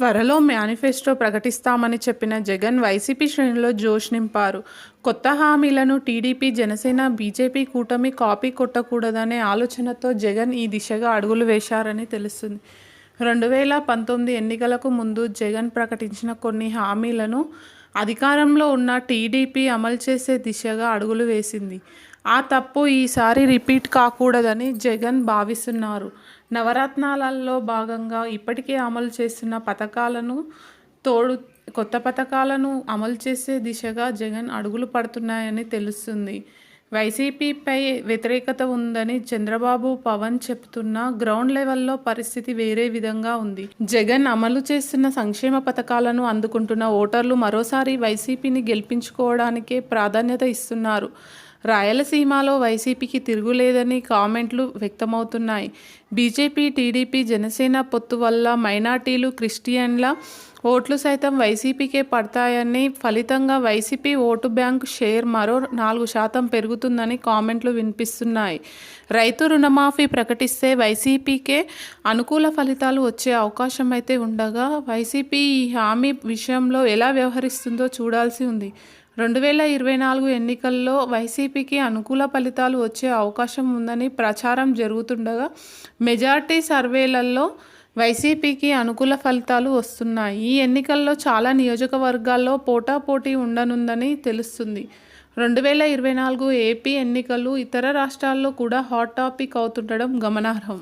త్వరలో మేనిఫెస్టో ప్రకటిస్తామని చెప్పిన జగన్ వైసీపీ శ్రేణిలో జోష్ నింపారు. కొత్త హామీలను టీడీపీ జనసేన బీజేపీ కూటమి కాపీ కొట్టకూడదనే ఆలోచనతో జగన్ ఈ దిశగా అడుగులు వేశారని తెలుస్తుంది. రెండు వేల పంతొమ్మిది ఎన్నికలకు ముందు జగన్ ప్రకటించిన కొన్ని హామీలను అధికారంలో ఉన్న టీడీపీ అమలు చేసే దిశగా అడుగులు వేసింది. ఆ తప్పు ఈసారి రిపీట్ కాకూడదని జగన్ భావిస్తున్నారు. నవరత్నాలలో భాగంగా ఇప్పటికే అమలు చేస్తున్న పథకాలను తోడు కొత్త పథకాలను అమలు చేసే దిశగా జగన్ అడుగులు పడుతున్నాయని తెలుస్తుంది. వైసీపీపై వ్యతిరేకత ఉందని చంద్రబాబు పవన్ చెప్తున్నా గ్రౌండ్ లెవెల్లో పరిస్థితి వేరే విధంగా ఉంది. జగన్ అమలు చేస్తున్న సంక్షేమ పథకాలను అందుకుంటున్న ఓటర్లు మరోసారి వైసీపీని గెలిపించుకోవడానికే ప్రాధాన్యత ఇస్తున్నారు. రాయలసీమలో వైసీపీకి తిరుగులేదని కామెంట్లు వ్యక్తమవుతున్నాయి. బీజేపీ టీడీపీ జనసేన పొత్తు వల్ల మైనార్టీలు క్రిస్టియన్ల ఓట్లు సైతం వైసీపీకే పడతాయని ఫలితంగా వైసీపీ ఓటు బ్యాంకు షేర్ మరో నాలుగు శాతం పెరుగుతుందని కామెంట్లు వినిపిస్తున్నాయి. రైతు రుణమాఫీ ప్రకటిస్తే వైసీపీకే అనుకూల ఫలితాలు వచ్చే అవకాశం అయితే ఉండగా వైసీపీ ఈ హామీ విషయంలో ఎలా వ్యవహరిస్తుందో చూడాల్సి ఉంది. రెండు వేల ఇరవై నాలుగు ఎన్నికల్లో వైసీపీకి అనుకూల ఫలితాలు వచ్చే అవకాశం ఉందని ప్రచారం జరుగుతుండగా మెజార్టీ సర్వేలలో వైసీపీకి అనుకూల ఫలితాలు వస్తున్నాయి. ఈ ఎన్నికల్లో చాలా నియోజకవర్గాల్లో పోటాపోటీ ఉండనుందని తెలుస్తుంది. రెండు వేల ఇరవై నాలుగు ఏపీ ఎన్నికలు ఇతర రాష్ట్రాల్లో కూడా హాట్ టాపిక్ అవుతుండడం గమనార్హం.